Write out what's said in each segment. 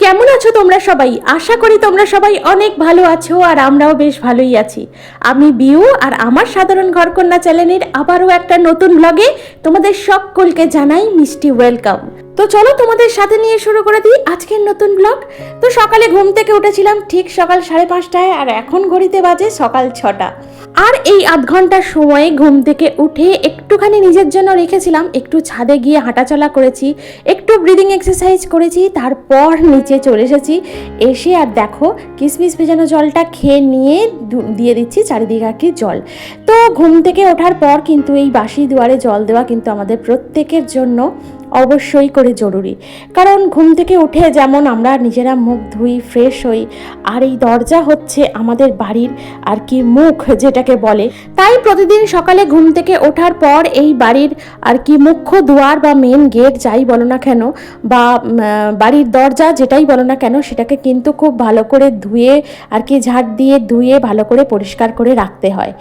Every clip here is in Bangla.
কেমন আছো তোমরা সবাই? আশা করি তোমরা সবাই অনেক ভালো আছো আর আমরাও বেশ ভালোই আছি। আমি বিউ আর আমার সাধারণ ঘরকন্যা চ্যানেলের আবারও একটা নতুন ব্লগে তোমাদের সকলকে জানাই মিষ্টি ওয়েলকাম তো চলো তোমাদের সাথে নিয়ে শুরু করে দিই আজকের নতুন ব্লগ তো সকালে ঘুম থেকে উঠেছিলাম ঠিক সকাল সাড়ে পাঁচটায় আর এখন ঘড়িতে বাজে সকাল ছটা। আর এই আধ ঘণ্টার সময়ে ঘুম থেকে উঠে একটুখানি নিজের জন্য রেখেছিলাম, একটু ছাদে গিয়ে হাঁটাচলা করেছি, একটু ব্রিদিং এক্সারসাইজ করেছি, তারপর নিচে চলে এসেছি। এসে আর দেখো, কিসমিস ভেজানো জলটা খেয়ে নিয়ে দিয়ে দিচ্ছি চারিদিকে জল। তো ঘুম থেকে ওঠার পর কিন্তু এই বাসি দুয়ারে জল দেওয়া কিন্তু আমাদের প্রত্যেকের জন্য অবশ্যই করে জরুরি। কারণ ঘুম থেকে উঠে যেমন আমরা নিজেরা মুখ ধুই ফ্রেশ হই, আর এই দরজা হচ্ছে আমাদের বাড়ির আর কি মুখ যেটাকে বলে। তাই প্রতিদিন সকালে ঘুম থেকে ওঠার পর এই বাড়ির আর কি মুখ্য দুয়ার বা মেন গেট যাই বলো না কেন, বা বাড়ির দরজা যেটাই বলো না কেন, সেটাকে কিন্তু খুব ভালো করে ধুয়ে আর কি ঝাড় দিয়ে ধুয়ে ভালো করে পরিষ্কার করে রাখতে হয়।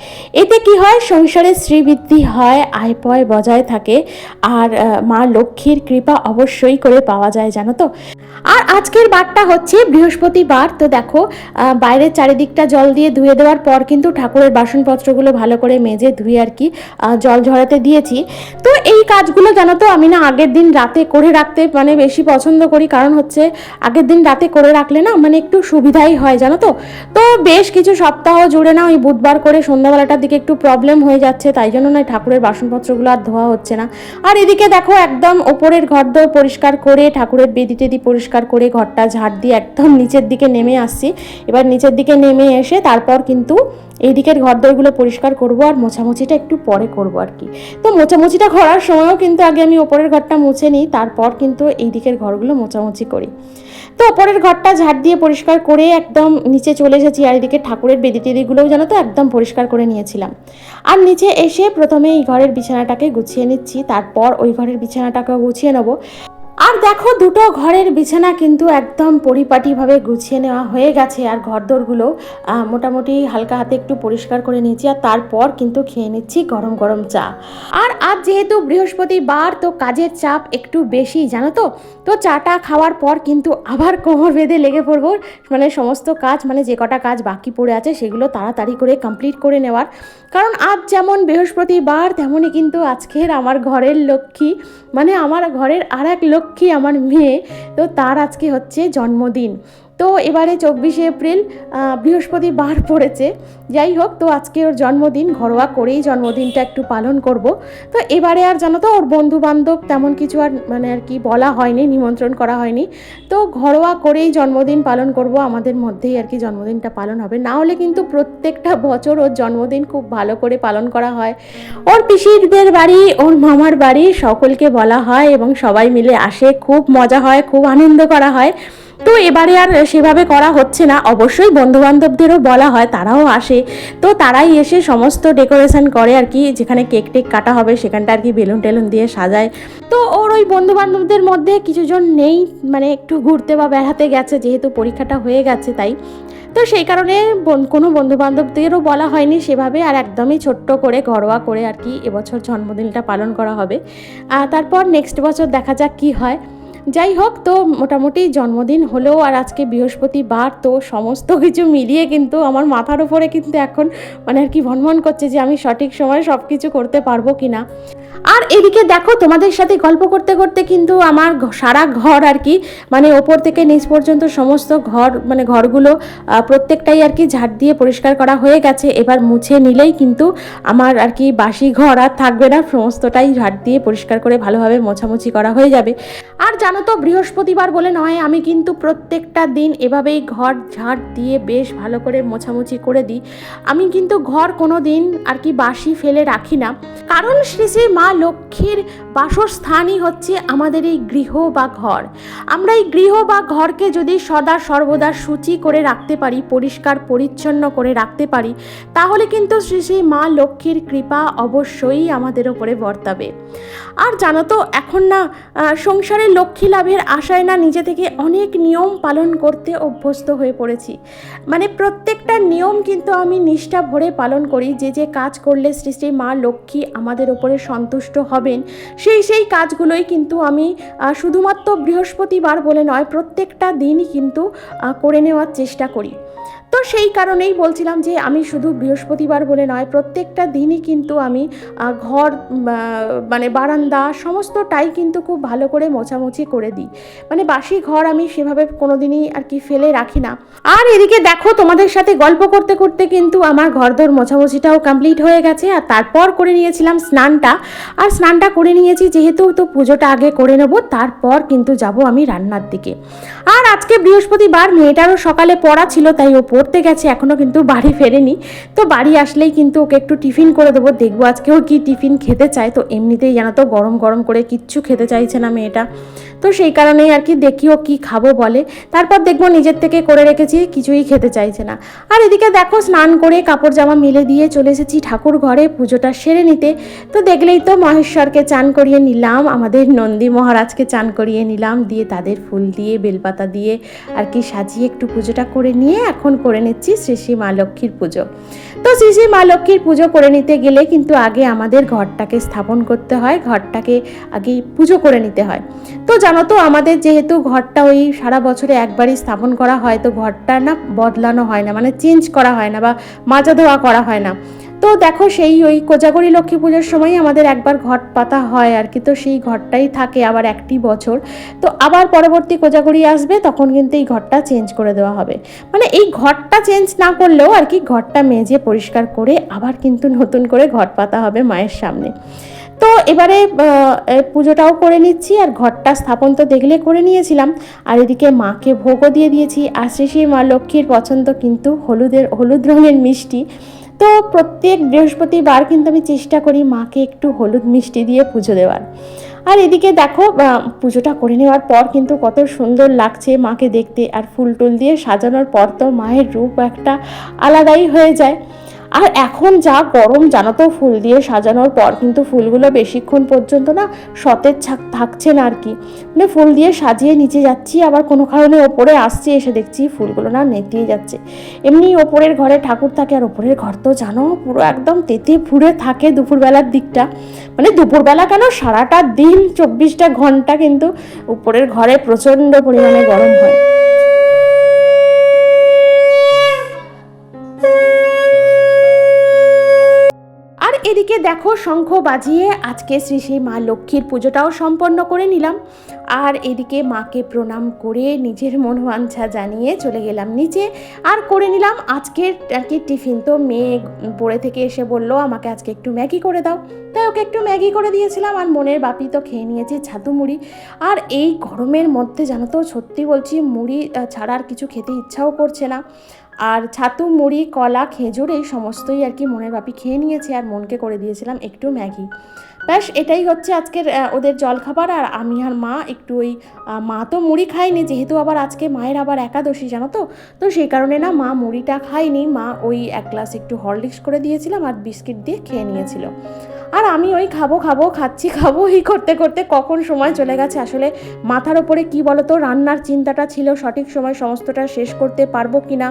এতে কি হয়? সংসারে শ্রীবৃদ্ধি হয়, আয় পয় বজায় থাকে, আর মা মা লক্ষ্মীর কৃপা অবশ্যই করে পাওয়া যায়, জানো তো? আর আজকের বারটা হচ্ছে বৃহস্পতিবার, তো দেখো বাইরের চারিদিকটা জল দিয়ে ধুয়ে দেওয়ার পর কিন্তু ঠাকুরের বাসনপত্রগুলো ভালো করে মেজে ধুয়ে আর কি জল ঝরাতে দিয়েছি। তো এই কাজগুলো জানো তো আমি না আগের দিন রাতে করে রাখতে মানে বেশি পছন্দ করি, কারণ হচ্ছে আগের দিন রাতে করে রাখলে না মানে একটু সুবিধাই হয়, জানো তো? তো বেশ কিছু সপ্তাহ জুড়ে না ওই বুধবার করে সন্ধ্যাবেলাটার দিকে একটু প্রবলেম হয়ে যাচ্ছে, তাই জন্য না ঠাকুরের বাসনপত্রগুলো আর ধোয়া হচ্ছে না। আর এদিকে দেখো একদম ওপরের ঘরদোর পরিষ্কার করে, ঠাকুরের বেদি টেদি পরিষ্কার করে ঘরটা ঝাড় দিয়ে একদম নিচের দিকে নেমে আসছি। এবার নিচের দিকে নেমে এসে তারপর কিন্তু এই দিকের ঘরদোরগুলো পরিষ্কার করব আর মোছামুছিটা একটু পরে করব আর কি। তো মোছামুছিটা করার সময়ও কিন্তু আগে আমি ওপরের ঘরটা মুছে নিই, তারপর কিন্তু এই দিকের ঘরগুলো মোছামুছি করি। তো ওপরের ঘরটা ঝাড় দিয়ে পরিষ্কার করে একদম নিচে চলে এসেছি, আর এদিকে ঠাকুরের বেদি টেদিগুলোও জানো তো একদম পরিষ্কার করে নিয়েছিলাম। আর নিচে এসে প্রথমে এই ঘরের বিছানাটাকে গুছিয়ে নিচ্ছি, তারপর ওই ঘরের বিছানাটাকেও গুছিয়ে নেব। আর দেখো, দুটো ঘরের বিছানা কিন্তু একদম পরিপাটিভাবে গুছিয়ে নেওয়া হয়ে গেছে। আর ঘরদোরগুলো মোটামুটি হালকা হাতে একটু পরিষ্কার করে নিয়েছি আর তারপর কিন্তু খেয়ে নিচ্ছি গরম গরম চা। আর আজ যেহেতু বৃহস্পতিবার, তো কাজের চাপ একটু বেশি, জানো তো? তো চাটা খাওয়ার পর কিন্তু আবার কোমর বেঁধে লেগে পড়ব। মানে সমস্ত কাজ মানে যে কটা কাজ বাকি পড়ে আছে, সেগুলো তাড়াতাড়ি করে কমপ্লিট করে নেওয়ার। কারণ আজ যেমন বৃহস্পতিবার, তেমনই কিন্তু আজকের আমার ঘরের লক্ষ্মী মানে আমার ঘরের আর এক লক্ষ্মী আমার মেয়ে তো তার আজকে হচ্ছে জন্মদিন। তো এবারে চব্বিশে এপ্রিল বৃহস্পতিবার পড়েছে। যাই হোক, তো আজকে ওর জন্মদিন, ঘরোয়া করেই জন্মদিনটা একটু পালন করব। তো এবারে আর জানো তো, ওর বন্ধু বান্ধব তেমন কিছু আর মানে আর কি বলা হয়নি, নিমন্ত্রণ করা হয়নি। তো ঘরোয়া করেই জন্মদিন পালন করব, আমাদের মধ্যেই আর কি জন্মদিনটা পালন হবে। না হলে কিন্তু প্রত্যেকটা বছর ওর জন্মদিন খুব ভালো করে পালন করা হয়। ওর পিসিদের বাড়ি, ওর মামার বাড়ি, সকলকে বলা হয় এবং সবাই মিলে আসে। খুব মজা হয়, খুব আনন্দ করা হয়। তো এবারে আর সেভাবে করা হচ্ছে না। অবশ্যই বন্ধু বান্ধবদেরও বলা হয়, তারাও আসে। তো তারাই এসে সমস্ত ডেকোরেশন করে আর কি, যেখানে কেক টেক কাটা হবে সেখানটা আর কি বেলুন টেলুন দিয়ে সাজায়। তো ওর ওই বন্ধু বান্ধবদের মধ্যে কিছুজন নেই মানে একটু ঘুরতে বা বেড়াতে গেছে, যেহেতু পরীক্ষাটা হয়ে গেছে তাই। তো সেই কারণে কোনো বন্ধু বান্ধবদেরও বলা হয়নি সেভাবে, আর একদমই ছোট্ট করে, ঘরোয়া করে আর কি, এবছর জন্মদিনটা পালন করা হবে। আর তারপর নেক্সট বছর দেখা যাক কি হয়। যাই হোক, তো মোটামুটি জন্মদিন হলেও আর আজকে বৃহস্পতিবার, তো সমস্ত কিছু মিলিয়ে কিন্তু আমার মাথার উপরে কিন্তু এখন মানে আর কি ভনভন করছে যে আমি সঠিক সময় সব কিছু করতে পারব কি না। আর এদিকে দেখো, তোমাদের সাথে গল্প করতে করতে কিন্তু আমার সারা ঘর আর কি মানে ওপর থেকে নিচ পর্যন্ত সমস্ত ঘর মানে ঘরগুলো প্রত্যেকটাই আর কি ঝাড় দিয়ে পরিষ্কার করা হয়ে গেছে। এবার মুছে নিলেই কিন্তু আমার আর কি বাসি ঘর আর থাকবে না, সমস্তটাই ঝাড় দিয়ে পরিষ্কার করে ভালোভাবে মোছামুছি করা হয়ে যাবে। আর জানো তো বৃহস্পতিবার বলে নয় আমি কিন্তু প্রত্যেকটা দিন এভাবেই ঘর ঝাড় দিয়ে বেশ ভালো করে মোছামুছি করে দিই। আমি কিন্তু ঘর কোনো দিন আর কি বাসি ফেলে রাখি না। কারণ শ্রী শ্রী মা লক্ষ্মীর বাসস্থানই হচ্ছে আমাদের এই গৃহ বা ঘর। আমরা এই গৃহ বা ঘরকে যদি সদা সর্বদা সূচি করে রাখতে পারি পরিষ্কার পরিচ্ছন্ন করে রাখতে পারি তাহলে কিন্তু শ্রী শ্রী মা লক্ষ্মীর কৃপা অবশ্যই আমাদের ওপরে বর্তাবে। আর জানো তো এখন না আহ, সংসারের লক্ষ্মী লক্ষ্মী লাভের আশায় না নিজে থেকে অনেক নিয়ম পালন করতে অভ্যস্ত হয়ে পড়েছি। মানে প্রত্যেকটা নিয়ম কিন্তু আমি নিষ্ঠা ভরে পালন করি, যে যে কাজ করলে শ্রী শ্রী মা লক্ষ্মী আমাদের ওপরে সন্তুষ্ট হবেন, সেই সেই কাজগুলোই কিন্তু আমি শুধুমাত্র বৃহস্পতিবার বলে নয়, প্রত্যেকটা দিনই কিন্তু করে নেওয়ার চেষ্টা করি। তো সেই কারণেই বলছিলাম যে আমি শুধু বৃহস্পতিবার বলে নয়, প্রত্যেকটা দিনই কিন্তু আমি ঘর মানে বারান্দা সমস্তটাই কিন্তু খুব ভালো করে মোছামুছি করে দিই। মানে বাসি ঘর আমি সেভাবে কোনো দিনই আর কি ফেলে রাখি না। আর এদিকে দেখো তোমাদের সাথে গল্প করতে করতে কিন্তু আমার ঘরদোর মোছামুছিটাও কমপ্লিট হয়ে গেছে আর তারপর করে নিয়েছিলাম স্নানটা। আর স্নানটা করে নিয়েছি যেহেতু তো পুজোটা আগে করে নেব, তারপর কিন্তু যাব আমি রান্নার দিকে। আর আজকে বৃহস্পতিবার, মেয়েটারও সকালে পড়া ছিল তাই ও পড়তে গেছে এখনও কিন্তু বাড়ি ফেরেনি। তো বাড়ি আসলেই কিন্তু ওকে একটু টিফিন করে দেবো, দেখব আজকেও কি টিফিন খেতে চায়। তো এমনিতেই জানা তো গরম গরম করে কিচ্ছু খেতে চাইছে না মেয়েটা। তো সেই কারণেই আর কি দেখি ও কী খাব বলে। তারপর দেখব নিজের থেকে করে রেখেছি, কিছুই খেতে চাইছে না। আর এদিকে দেখো স্নান করে কাপড় জামা মিলে দিয়ে চলে এসেছি ঠাকুর ঘরে পুজোটা সেরে নিতে। তো দেখলেই তো মহেশ্বরকে চান করিয়ে নিলাম, আমাদের নন্দী মহারাজকে চান করিয়ে নিলাম, দিয়ে তাদের ফুল দিয়ে, বেলপাতা দিয়ে আর কি সাজিয়ে একটু পুজোটা করে নিয়ে এখন করে নিচ্ছি শ্রী শ্রী মা লক্ষ্মীর পুজো। তো শ্রী শ্রী মা লক্ষ্মীর পুজো করে নিতে গেলে কিন্তু আগে আমাদের ঘরটাকে স্থাপন করতে হয়, ঘরটাকে আগে পুজো করে নিতে হয়। তো জানো তো, আমাদের যেহেতু ঘরটা ওই সারা বছরে একবারই স্থাপন করা হয়, তো ঘরটা না বদলানো হয় না মানে চেঞ্জ করা হয় না বা মাজা ধোয়া করা হয় না। তো দেখো সেই ওই কোজাগরি লক্ষ্মী পুজোর সময় আমাদের একবার ঘট পাতা হয় আর কি, তো সেই ঘরটাই থাকে আবার একটি বছর। তো আবার পরবর্তী কোজাগরি আসবে, তখন কিন্তু এই ঘরটা চেঞ্জ করে দেওয়া হবে। মানে এই ঘরটা চেঞ্জ না করলেও আর কি, ঘরটা মেজে পরিষ্কার করে আবার কিন্তু নতুন করে ঘট পাতা হবে মায়ের সামনে। তো এবারে পুজোটাও করে নিচ্ছি আর ঘরটা স্থাপন তো দেখলে করে নিয়েছিলাম। আর এদিকে মাকে ভোগও দিয়ে দিয়েছি। আর শ্রী মা লক্ষ্মীর পছন্দ কিন্তু হলুদের, হলুদ রঙের মিষ্টি। তো প্রত্যেক বৃহস্পতিবার কিন্তু আমি চেষ্টা করি মাকে একটু হলুদ মিষ্টি দিয়ে পুজো দেওয়ার। আর এদিকে দেখো পুজোটা করে নেওয়ার পর কিন্তু কত সুন্দর লাগছে মাকে দেখতে। আর ফুল টুল দিয়ে সাজানোর পর তো মায়ের রূপ একটা আলাদাই হয়ে যায়। আর এখন যা গরম, জানো তো, ফুল দিয়ে সাজানোর পর কিন্তু ফুলগুলো বেশিক্ষণ পর্যন্ত না সতেজ থাক- থাকছে না আর কি। মানে ফুল দিয়ে সাজিয়ে নিচে যাচ্ছি, আবার কোনো কারণে ওপরে আসছি, এসে দেখছি ফুলগুলো না নেতিয়ে যাচ্ছে। এমনি ওপরের ঘরে ঠাকুর থাকে, আর ওপরের ঘর তো জানো, পুরো একদম তেতে ফুরে থাকে দুপুরবেলার দিকটা। মানে দুপুরবেলা কেন? সারাটা দিন, চব্বিশটা ঘণ্টা কিন্তু উপরের ঘরে প্রচণ্ড পরিমাণে গরম হয়। এদিকে দেখো শঙ্খ বাজিয়ে আজকে শ্রী শ্রী মা লক্ষ্মীর পুজোটাও সম্পন্ন করে নিলাম। আর এদিকে মাকে প্রণাম করে নিজের মনোবাঞ্ছা জানিয়ে চলে গেলাম নিচে। আর করে নিলাম আজকের আর কি টিফিন। তো মেয়ে পড়ে থেকে এসে বলল, আমাকে আজকে একটু ম্যাগি করে দাও। তাই ওকে একটু ম্যাগি করে দিয়েছিলাম আর মনের বাপি তো খেয়ে নিয়েছি ছাতু মুড়ি আর এই গরমের মধ্যে জানো তো, সত্যি বলছি, মুড়ি ছাড়া আর কিছু খেতে ইচ্ছাও করছে না। আর ছাতু, মুড়ি, কলা, খেজুর এই সমস্তই আর কি মনের বাপি খেয়ে নিয়েছে আর মনকে করে দিয়েছিলাম একটু ম্যাগি। ব্যাস, এটাই হচ্ছে আজকের ওদের জলখাবার আর আমি আর মা একটু ওই মা তো মুড়ি খায়নি, যেহেতু আবার আজকে মায়ের আবার একাদশী, জানো তো? তো সেই কারণে না মা মুড়িটা খায়নি, মা ওই এক গ্লাস একটু হরলিক্স করে দিয়েছিলাম আর বিস্কিট দিয়ে খেয়ে নিয়েছিল। আর আমি ওই খাব খাব, খাচ্ছি, খাব, এই করতে করতে কখন সময় চলে গেছে? আসলে মাথার ওপরে কি বলতো, রান্নার চিন্তাটা ছিল, সঠিক সময় সমস্তটা শেষ করতে পারব কি না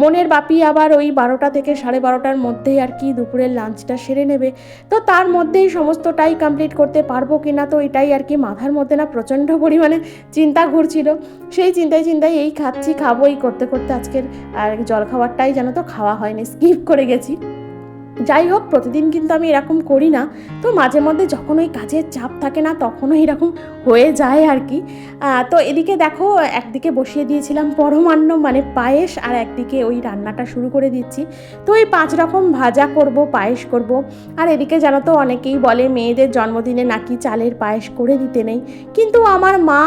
মনের বাপি আবার ওই বারোটা থেকে সাড়ে বারোটার মধ্যেই আর কি দুপুরের লাঞ্চটা সেরে নেবে। তো তার মধ্যেই সমস্তটাই কমপ্লিট করতে পারব কি না তো এটাই আর কি মাথার মধ্যে না প্রচণ্ড পরিমাণে চিন্তা ঘুরছিল। সেই চিন্তায় চিন্তায় এই খাচ্ছি, খাব, এই করতে করতে আজকের আর জলখাবারটাই যেন তো খাওয়া হয়নি স্কিপ করে গেছি। যাই হোক, প্রতিদিন কিন্তু আমি এরকম করি না। তো মাঝে মধ্যে যখন ওই কাজের চাপ থাকে না, তখনও এরকম হয়ে যায় আর কি। তো এদিকে দেখো, একদিকে বসিয়ে দিয়েছিলাম পরমান্ন মানে পায়েস, আর একদিকে ওই রান্নাটা শুরু করে দিচ্ছি। তো এই পাঁচ রকম ভাজা করব, পায়েস করব। আর এদিকে জানো তো, অনেকেই বলে মেয়েদের জন্মদিনে নাকি চালের পায়েস করে দিতে নেই। কিন্তু আমার মা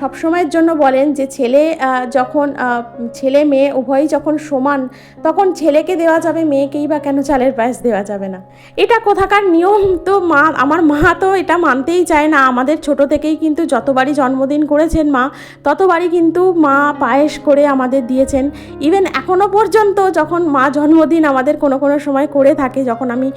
সবসময়ের জন্য বলেন যে ছেলে যখন ছেলে মেয়ে উভয়ই যখন সমান, তখন ছেলেকে দেওয়া যাবে, মেয়েকেই বা কেন চালের চালের পায়েস দেওয়া যাবে না। এটা কোথাকার নিয়ম? তো মা, আমার মা তো এটা মানতেই চায় না। আমাদের ছোট থেকেই কিন্তু যতবারই জন্মদিন করেছেন মা, ততবারই কিন্তু মা পায়েস করে আমাদের দিয়েছেন। ইভেন এখনও পর্যন্ত যখন মা জন্মদিন আমাদের কোনো কোনো সময় করে থাকে, যখন আমি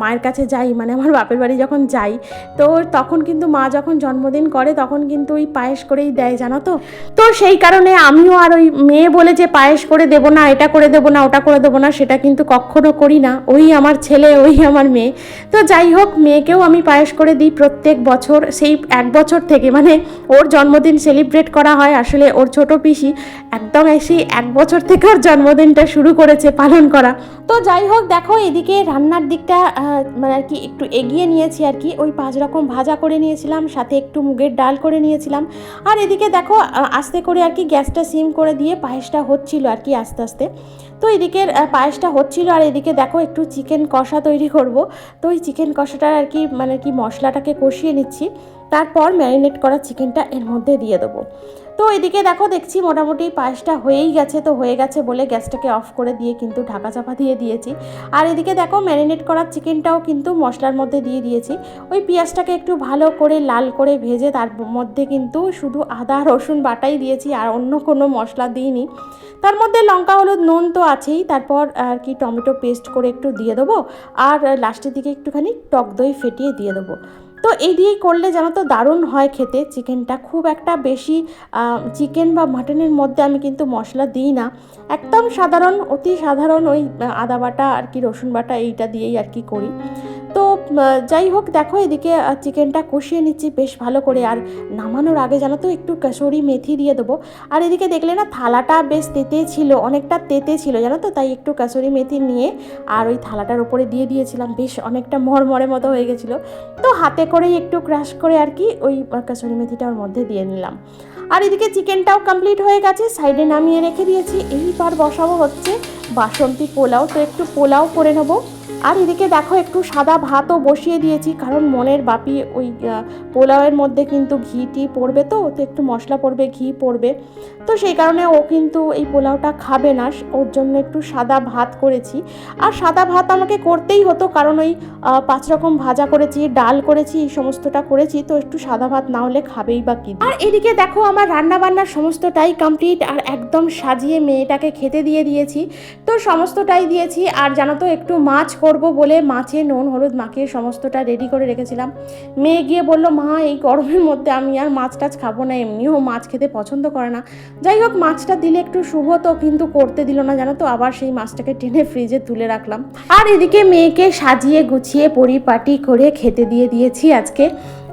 মায়ের কাছে যাই মানে আমার বাপের বাড়ি যখন যাই, তো তখন কিন্তু মা যখন জন্মদিন করে, তখন কিন্তু ওই পায়েস করেই দেয়, জানো তো? তো সেই কারণে আমিও আর ওই মেয়ে বলে যে পায়েস করে দেবো না, এটা করে দেবো না, ওটা করে দেবো না, সেটা কিন্তু কখনো করি না। ওই আমার ছেলে, ওই আমার মেয়ে। তো যাই হোক, মেয়েকেও আমি পায়েস করে দিই প্রত্যেক বছর। সেই এক বছর থেকে মানে ওর জন্মদিন সেলিব্রেট করা হয়। আসলে ওর ছোট পিসি একদম সেই এক বছর থেকে ওর জন্মদিনটা শুরু করেছে পালন করা। তো যাই হোক, দেখো এদিকে রান্নার দিকটা মানে আর কি একটু এগিয়ে নিয়েছি আর কি। ওই পাঁচ রকম ভাজা করে নিয়েছিলাম, সাথে একটু মুগের ডাল করে নিয়েছিলাম। আর এদিকে দেখো আস্তে করে আর কি গ্যাসটা সিম করে দিয়ে পায়েসটা হচ্ছিল আর কি আস্তে আস্তে। তো এদিকে পায়েসটা হচ্ছিল আর এদিকে দেখো একটু চিকেন কষা তৈরি করব। তো ওই চিকেন কষাটার আর কি মানে কি মশলাটাকে কষিয়ে নিচ্ছি। তারপর ম্যারিনেট করা চিকেনটা এর মধ্যে দিয়ে দেবো। তো এদিকে দেখো, দেখছি মোটামুটি পায়েসটা হয়েই গেছে তো হয়ে গেছে বলে গ্যাসটাকে অফ করে দিয়ে কিন্তু ঢাকা চাপা দিয়ে দিয়েছি। আর এদিকে দেখো, ম্যারিনেট করা চিকেনটাও কিন্তু মশলার মধ্যে দিয়ে দিয়েছি। ওই পেঁয়াজটাকে একটু ভালো করে লাল করে ভেজে তার মধ্যে কিন্তু শুধু আদা, রসুন বাটাই দিয়েছি আর অন্য কোনো মশলা দিইনি। তার মধ্যে লঙ্কা, হলুদ, নুন তো আছেই। তারপর আর কি টমেটো পেস্ট করে একটু দিয়ে দেবো। আর লাস্টের দিকে একটুখানি টক দই ফেটিয়ে দিয়ে দেবো। তো এই দিয়েই করলে জানো তো দারুণ হয় খেতে। চিকেনটা খুব একটা বেশি চিকেন বা মাটনের মধ্যে আমি কিন্তু মশলা দিই না। একদম সাধারণ, অতি সাধারণ ওই, আদা বাটা আর কি রসুন বাটা এইটা দিয়েই আর কি করি। তো যাই হোক, দেখো, এদিকে চিকেনটা কষিয়ে নিচ্ছি, বেশ ভালো করে। আর নামানোর আগে জানো তো, একটু কাসুরি মেথি দিয়ে দেবো। আর এদিকে দেখলে না, থালাটা বেশ তেতে ছিল, অনেকটা তেতে ছিল, জানো তো, তাই একটু কাসুরি মেথি নিয়ে আর ওই থালাটার উপরে দিয়ে দিয়েছিলাম। বেশ অনেকটা মরমরে মতো হয়ে গেছিল। তো হাতে করেই একটু ক্রাশ করে আর কি, ওই কাসুরি মেথিটা ওর মধ্যে দিয়ে নিলাম। আর এদিকে চিকেনটাও কমপ্লিট হয়ে গেছে, সাইডে নামিয়ে রেখে দিয়েছি। এইবার বসাবো হচ্ছে বাসন্তী পোলাও। তো একটু পোলাও করে নেব। আর এদিকে দেখো, একটু সাদা ভাতও বসিয়ে দিয়েছি, কারণ মনের বাপি ওই পোলাওয়ের মধ্যে কিন্তু ঘি টি পড়বে তো তো একটু মশলা পড়বে, ঘি পড়বে। তো সেই কারণে ও কিন্তু এই পোলাওটা খাবে না ওর জন্য একটু সাদা ভাত করেছি। আর সাদা ভাত আমাকে করতেই হতো, কারণ ওই পাঁচ রকম ভাজা করেছি, ডাল করেছি, এই সমস্তটা করেছি, তো একটু সাদা ভাত না হলে খাবেই বা কি। আর এদিকে দেখো, আমার রান্না বান্নার সমস্তটাই কমপ্লিট আর একদম সাজিয়ে মেয়েটাকে খেতে দিয়ে দিয়েছি। তো সমস্তটাই দিয়েছি, আর জানো তো, একটু মাছ করব বলে মাছে নুন, হলুদ মাখিয়ে সমস্তটা রেডি করে রেখেছিলাম। মেয়ে গিয়ে বলল, মা, এই গরমের মধ্যে আমি আর মাছ টাছ খাব না, এমনিও মাছ খেতে পছন্দ করে না। যাই হোক, মাছটা দিলে একটু শুভ তো, কিন্তু করতে দিল না, জানো তো? আবার সেই মাছটাকে টেনে ফ্রিজে তুলে রাখলাম। আর এদিকে মেয়েকে সাজিয়ে গুছিয়ে পরিপাটি করে খেতে দিয়ে দিয়েছি আজকে।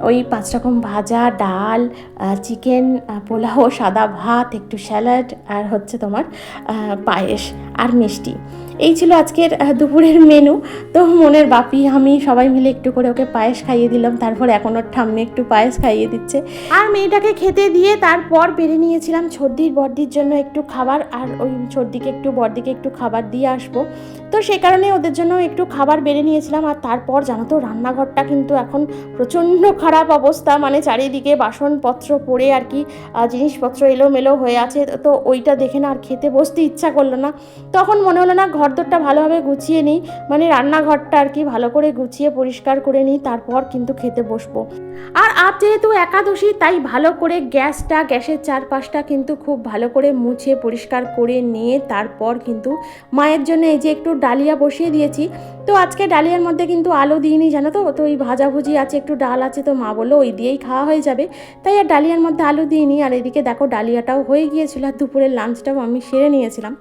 ওই পাঁচ রকম ভাজা, ডাল চিকেন পোলাও, সাদা ভাত, একটু স্যালাড, আর হচ্ছে তোমার পায়েস আর মিষ্টি। এই ছিল আজকের দুপুরের মেনু তো মনের বাপি, আমি সবাই মিলে একটু করে ওকে পায়েস খাইয়ে দিলাম। তারপর এখন ওর ঠাম্মি একটু পায়েস খাইয়ে দিচ্ছে। আর মেয়েটাকে খেতে দিয়ে তারপর বেড়ে নিয়েছিলাম ছর্দির বর্দির জন্য একটু খাবার। আর ওই ছর্দিকে একটু, বর্দিকে একটু খাবার দিয়ে আসব। তো সেই কারণে ওদের জন্য একটু খাবার বেড়ে নিয়েছিলাম। আর তারপর জানো তো, রান্নাঘরটা কিন্তু এখন প্রচণ্ড খারাপ অবস্থা। মানে চারিদিকে বাসনপত্র পড়ে আর কি জিনিসপত্র এলোমেলো হয়ে আছে। তো ওইটা দেখে না আর খেতে বসতে ইচ্ছা করল না। তখন মনে হলো না ঘরদোরটা ভালোভাবে গুছিয়ে নিই। মানে রান্নাঘরটা আর কি ভালো করে গুছিয়ে পরিষ্কার করে নিই, তারপর কিন্তু খেতে বসবো। আর আজ যেহেতু একাদশী, তাই ভালো করে গ্যাসটা, গ্যাসের চারপাশটা কিন্তু খুব ভালো করে মুছে পরিষ্কার করে নিয়ে তারপর কিন্তু মায়ের জন্য এই যে একটু ডালিয়া বসিয়ে দিয়েছি। তো আজকে ডালিয়ার মধ্যে কিন্তু আলু দিইনি, জানো তো? তো ওই ভাজাভুজি আছে, একটু ডাল আছে, তো মা বলল ওই দিয়েই খাওয়া হয়ে যাবে। তাই আর ডালিয়ার মধ্যে আলু দিইনি, আর এদিকে দেখো ডালিয়াটাও হয়ে গিয়েছিল, আর দুপুরের লাঞ্চটাও আমি সেরে নিয়েছিলাম।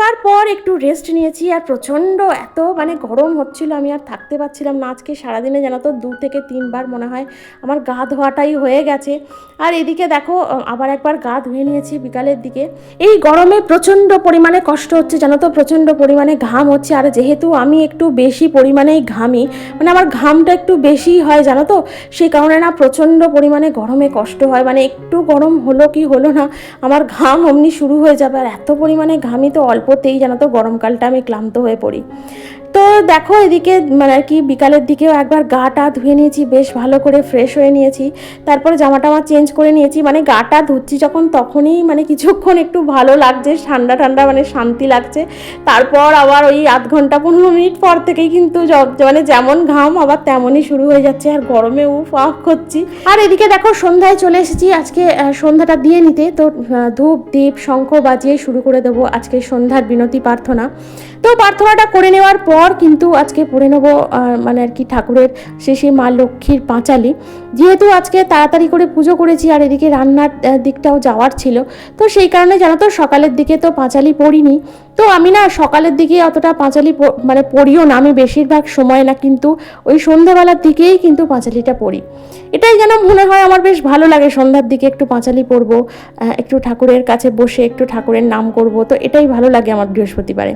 তারপর একটু রেস্ট নিয়েছি, আর প্রচণ্ড এত মানে গরম হচ্ছিল, আমি আর থাকতে পারছিলাম না। আজকে সারাদিনে জানো তো দু থেকে তিনবার মনে হয় আমার গা ধোয়াটাই হয়ে গেছে। আর এদিকে দেখো আবার একবার গা ধুয়ে নিয়েছি বিকালের দিকে। এই গরমে প্রচণ্ড পরিমাণে কষ্ট হচ্ছে, জানো তো? প্রচণ্ড পরিমাণে ঘাম হচ্ছে, আর যেহেতু আমি একটু বেশি পরিমাণেই ঘামি মানে আমার ঘামটা একটু বেশি হয়, জানো তো? সেই কারণে না প্রচণ্ড পরিমাণে গরমে কষ্ট হয় মানে একটু গরম হলো কি হলো না, আমার ঘাম অমনি শুরু হয়ে যাবে। আর এত পরিমাণে ঘামি তো অল্পতেই, জানো তো? গরমকালটা আমি ক্লান্ত হয়ে পড়ি। তো দেখো, এদিকে মানে আর কি বিকালের দিকেও একবার গা টা ধুয়ে নিয়েছি, বেশ ভালো করে ফ্রেশ হয়ে নিয়েছি। তারপরে জামা টামা চেঞ্জ করে নিয়েছি মানে গাটা ধুচ্ছি যখন তখনই মানে কিছুক্ষণ একটু ভালো লাগছে, ঠান্ডা ঠান্ডা মানে শান্তি লাগছে। তারপর আবার ওই আধ ঘণ্টা পনেরো মিনিট পর থেকেই কিন্তু মানে যেমন ঘাম, আবার তেমনই শুরু হয়ে যাচ্ছে। আর গরমে উফ আফ করছি। আর এদিকে দেখো, সন্ধ্যায় চলে এসেছি আজকে সন্ধ্যাটা দিয়ে নিতে। তো ধূপ, দীপ, শঙ্খ বাজিয়ে শুরু করে দেবো আজকে সন্ধ্যার বিনতি প্রার্থনা। তো প্রার্থনাটা করে নেওয়ার পর কিন্তু আজকে পড়ে নেব মানে আর কি ঠাকুরের শ্রী মা লক্ষ্মীর পাঁচালি। যেহেতু আজকে তাড়াতাড়ি করে পুজো করেছি আর এদিকে রান্নার দিকটাও যাওয়ার ছিল, তো সেই কারণে জানো তো সকালের দিকে তো পাঁচালি পড়িনি। তো আমি না সকালের দিকে অতটা পাঁচালি মানে পড়িও না, আমি বেশিরভাগ সময় না কিন্তু ওই সন্ধ্যাবেলার দিকেই কিন্তু পাঁচালিটা পড়ি। এটাই যেন মনে হয় আমার বেশ ভালো লাগে, সন্ধ্যার দিকে একটু পাঁচালি পড়ব একটু ঠাকুরের কাছে বসে একটু ঠাকুরের নাম করব, তো এটাই ভালো লাগে আমার বৃহস্পতিবারে।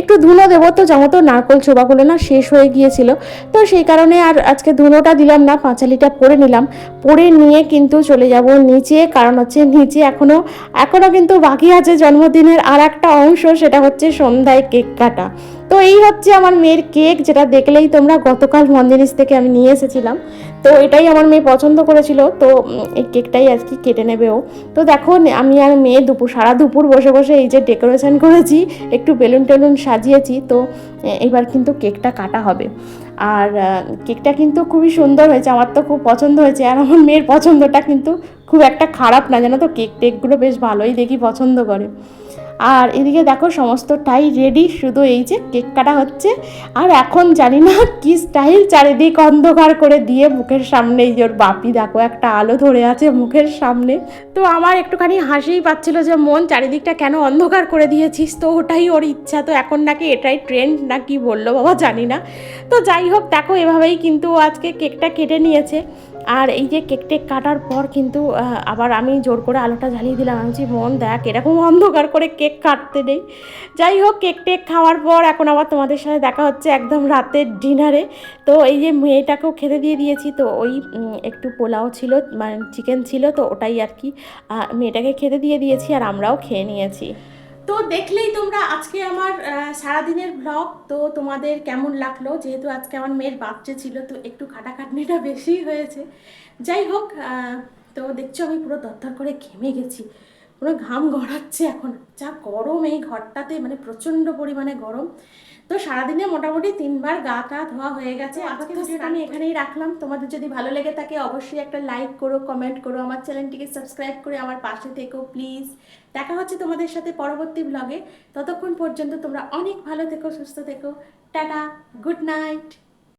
একটু ধুনো দেবো তো যেমন তো নারকল ছোবাগুলো না শেষ হয়ে গিয়েছিল। তো সেই কারণে আর আজকে ধুনোটা দিলাম না, পাঁচালিটা পরে নিলাম। পরে নিয়ে কিন্তু চলে যাব নিচে, কারণ হচ্ছে নিচে এখনও এখনও কিন্তু বাকি আছে জন্মদিনের আর একটা অংশ, সেটা হচ্ছে সন্ধ্যায় কেক কাটা। তো এই হচ্ছে আমার মেয়ের কেক, যেটা দেখলেই তোমরা গতকাল মন্দিরিস থেকে আমি নিয়ে এসেছিলাম। তো এটাই আমার মেয়ে পছন্দ করেছিল, তো এই কেকটাই আর কি কেটে নেবে ও। তো দেখো, আমি আর মেয়ে দুপুর, সারা দুপুর বসে বসে এই যে ডেকোরেশন করেছি, একটু বেলুন টেলুন সাজিয়েছি, তো এবার কিন্তু কেকটা কাটা হবে। আর কেকটা কিন্তু খুবই সুন্দর হয়েছে, আমার তো খুব পছন্দ হয়েছে, আর আমার মেয়ের পছন্দটা কিন্তু খুব একটা খারাপ না, জানো তো? কেক টেকগুলো বেশ ভালোই দেখি পছন্দ করে। আর এদিকে দেখো সমস্তটাই রেডি শুধু এই যে কেক কাটা হচ্ছে। আর এখন জানি না কি স্টাইল চারিদিক অন্ধকার করে দিয়ে মুখের সামনে ওর বাপি দেখো একটা আলো ধরে আছে মুখের সামনে। তো আমার একটুখানি হাসিই পাচ্ছিল যে, মন, চারিদিকটা কেন অন্ধকার করে দিয়েছিস? তো ওটাই ওর ইচ্ছা। তো এখন নাকি এটাই ট্রেন্ড না কি বলল বাবা জানি না। তো যাই হোক, দেখো এভাবেই কিন্তু আজকে কেকটা কেটে নিয়েছে। আর এই যে কেক টেক কাটার পর কিন্তু আবার আমি জোর করে আলোটা জ্বালিয়ে দিলাম। আমি মন দেখ, এরকম অন্ধকার করে কেক কাটতে নেই। যাই হোক, কেক টেক খাওয়ার পর এখন আবার তোমাদের সাথে দেখা হচ্ছে একদম রাতের ডিনারে। তো এই যে মেয়েটাকেও খেতে দিয়ে দিয়েছি, তো ওই একটু পোলাও ছিল মানে চিকেন ছিল, তো ওটাই আর কি। মেয়েটাকে খেতে দিয়ে দিয়েছি আর আমরাও খেয়ে নিয়েছি। তো দেখলেই তোমরা আজকে আমার সারাদিনের ব্লগ তো তোমাদের কেমন লাগল? যেহেতু আজকে আমার মেয়ের বাচ্চা ছিল, তো একটু খাটাখাটনিটা বেশি হয়েছে। যাই হোক তো দেখছ আমি পুরো দরদর করে ঘেমে গেছি। পুরো ঘাম গড়াচ্ছে এখন। যা গরম এই ঘরটাতে মানে প্রচণ্ড পরিমাণে গরম। তো সারাদিনে মোটামুটি তিনবার গা টা ধোয়া হয়ে গেছে। আজকে ভিডিওটা আমি এখানেই রাখলাম। তোমাদের যদি ভালো লেগে থাকে অবশ্যই একটা লাইক করো কমেন্ট করো আমার চ্যানেলটিকে সাবস্ক্রাইব করে আমার পাশে থেকো প্লিজ দেখা হচ্ছে তোমাদের সাথে পরবর্তী ব্লগে ততক্ষণ পর্যন্ত তোমরা অনেক ভালো থেকো সুস্থ থেকো। Tata good night